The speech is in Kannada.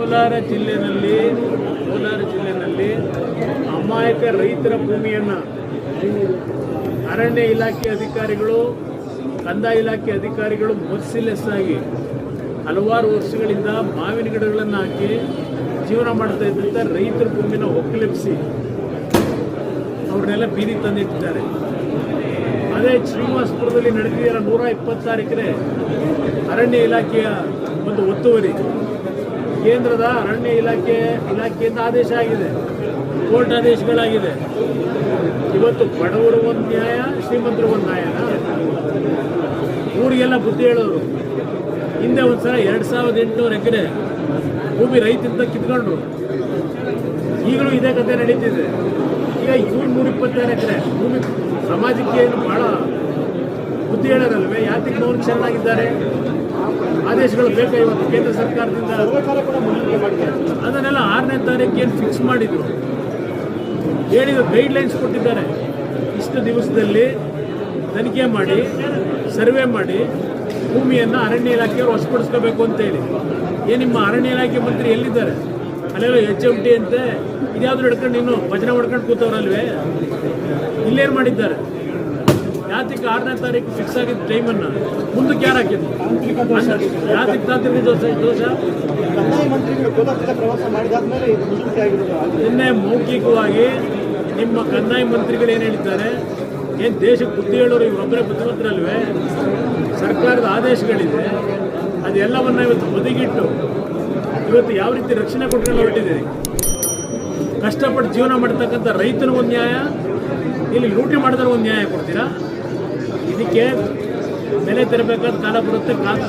ಕೋಲಾರ ಜಿಲ್ಲೆಯಲ್ಲಿ ಕೋಲಾರ ಜಿಲ್ಲೆಯಲ್ಲಿ ಅಮಾಯಕ ರೈತರ ಭೂಮಿಯನ್ನು ಅರಣ್ಯ ಇಲಾಖೆ ಅಧಿಕಾರಿಗಳು, ಕಂದಾಯ ಇಲಾಖೆ ಅಧಿಕಾರಿಗಳು ಮೊರ್ಸಿಲೆಸ್ ಆಗಿ ಹಲವಾರು ವರ್ಷಗಳಿಂದ ಮಾವಿನ ಗಿಡಗಳನ್ನು ಹಾಕಿ ಜೀವನ ಮಾಡ್ತಾ ಇದ್ದಂಥ ರೈತರ ಭೂಮಿನ ಒಕ್ಕಲೆಪ್ಸಿ ಅವ್ರನ್ನೆಲ್ಲ ಬೀದಿ ತಂದಿಟ್ಟಿದ್ದಾರೆ. ಅದೇ ಶ್ರೀನಿವಾಸಪುರದಲ್ಲಿ ನಡೆದಿರೋ ನೂರ ಇಪ್ಪತ್ತಾರು ಎಕರೆ ಅರಣ್ಯ ಇಲಾಖೆಯ ಒಂದು ಒತ್ತುವರಿ. ಕೇಂದ್ರದ ಅರಣ್ಯ ಇಲಾಖೆ ಇಲಾಖೆಯಿಂದ ಆದೇಶ ಆಗಿದೆ. ಕೋರ್ಟ್ ಆದೇಶಗಳಾಗಿದೆ. ಇವತ್ತು ಬಡವರು ಒಂದು ನ್ಯಾಯ, ಶ್ರೀಮಂತರು ಒಂದು ನ್ಯಾಯ. ಊರಿಗೆಲ್ಲ ಬುದ್ಧಿ ಹೇಳೋರು. ಹಿಂದೆ ಒಂದು ಸಲ ಎರಡು ಸಾವಿರದ ಎಂಟುನೂರು ಎಕರೆ ಭೂಮಿ ರೈತರಿಂದ ಕಿತ್ಕೊಂಡ್ರು. ಈಗಲೂ ಇದೇ ಕಥೆ ನಡೀತಿದೆ. ಈಗ ಇವ್ರು ನೂರ ಎಕರೆ ಭೂಮಿ ಸಮಾಜಕ್ಕೆ ಏನು ಭಾಳ ಬುದ್ಧಿ ಹೇಳೋರಲ್ವೇ ನೋವು ಚೆನ್ನಾಗಿದ್ದಾರೆ? ಆದೇಶಗಳು ಬೇಕಾ ಇವತ್ತು ಕೇಂದ್ರ ಸರ್ಕಾರದಿಂದ? ಅದನ್ನೆಲ್ಲ ಆರನೇ ತಾರೀಕು ಏನು ಫಿಕ್ಸ್ ಮಾಡಿದ್ರು? ಹೇಳಿದ್ರು ಗೈಡ್ಲೈನ್ಸ್ ಕೊಟ್ಟಿದ್ದಾರೆ. ಇಷ್ಟು ದಿವಸದಲ್ಲಿ ತನಿಖೆ ಮಾಡಿ, ಸರ್ವೆ ಮಾಡಿ, ಭೂಮಿಯನ್ನು ಅರಣ್ಯ ಇಲಾಖೆಯವರು ವಶಪಡಿಸ್ಕೋಬೇಕು ಅಂತೇಳಿ ಏನು ನಿಮ್ಮ ಅರಣ್ಯ ಇಲಾಖೆ ಮಂತ್ರಿ ಎಲ್ಲಿದ್ದಾರೆ? ಅಲ್ಲೆಲ್ಲ ಎಚ್ ಎಂ ಟಿ ಅಂತೆ. ಇದ್ಯಾವ್ದು ಹಿಡ್ಕೊಂಡು ಇನ್ನು ಭಜನೆ ಹೊಡ್ಕೊಂಡು ಕೂತವ್ರಲ್ವೇ? ಇಲ್ಲೇನು ಮಾಡಿದ್ದಾರೆ? ಯಾತಿಗೆ ಆರನೇ ತಾರೀಕು ಫಿಕ್ಸ್ ಆಗಿದ್ದ ಟೈಮನ್ನು ಮುಂದಕ್ಕೆ ಯಾರು ಹಾಕಿದ್ದು? ಯಾತಿಗೆ ತಾಂತ್ರಿಕ ದೋಷ ದೋಷ? ನಿನ್ನೆ ಮೌಖಿಕವಾಗಿ ನಿಮ್ಮ ಕಂದಾಯ ಮಂತ್ರಿಗಳು ಏನು ಹೇಳಿದ್ದಾರೆ? ಏನು ದೇಶಕ್ಕೆ ಬುದ್ಧಿ ಹೇಳೋರು ಇವರೊಬ್ಬರೇ ಬುದ್ಧಿವಂತರಲ್ವೇ? ಸರ್ಕಾರದ ಆದೇಶಗಳಿದೆ. ಅದೆಲ್ಲವನ್ನ ಇವತ್ತು ಬದಿಗಿಟ್ಟು ಇವತ್ತು ಯಾವ ರೀತಿ ರಕ್ಷಣೆ ಕೊಟ್ಕೊಂಡು ಹೊರಟಿದ್ದೀರಿ ಕಷ್ಟಪಟ್ಟು ಜೀವನ ಮಾಡ್ತಕ್ಕಂಥ ರೈತನಿಗೊಂದು ನ್ಯಾಯ, ಇಲ್ಲಿ ಲೂಟಿ ಮಾಡಿದ್ರೆ ಒಂದು ನ್ಯಾಯ ಕೊಡ್ತೀರಾ? ಇದಕ್ಕೆ ಬೆಲೆ ತೆರಬೇಕಾದ ಕಾಲ ಬರುತ್ತೆ ಕಾದು